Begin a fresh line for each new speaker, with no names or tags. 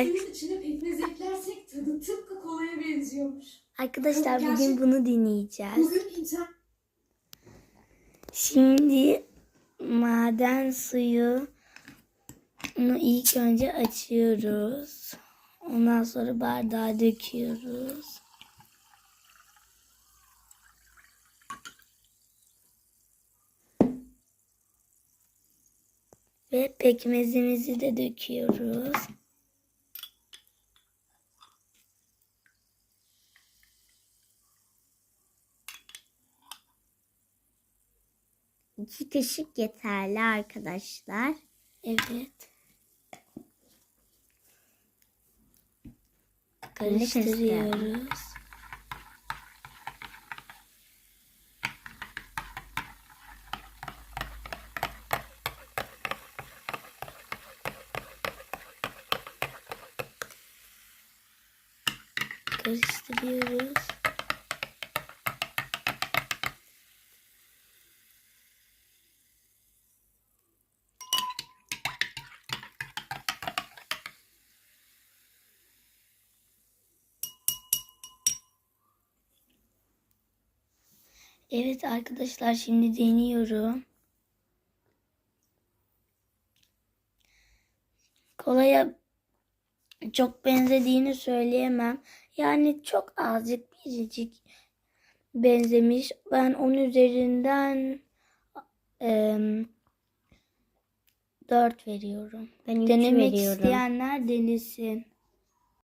Suyun içine pekmez eklersek tadı tıpkı kolaya benziyormuş.
Arkadaşlar
Gerçek-
bugün bunu deneyeceğiz.
Bugün internet
Şimdi maden suyu bunu ilk önce açıyoruz. Ondan sonra bardağa döküyoruz. Ve pekmezimizi de döküyoruz.
İki kaşık yeterli arkadaşlar.
Evet. Karıştırıyoruz. Karıştırıyoruz. Evet arkadaşlar şimdi deniyorum. Kolaya çok benzediğini söyleyemem. Yani çok azıcık biricik benzemiş. Ben onun üzerinden em, 4 veriyorum.
Ben
Denemek
veriyorum.
isteyenler denesin.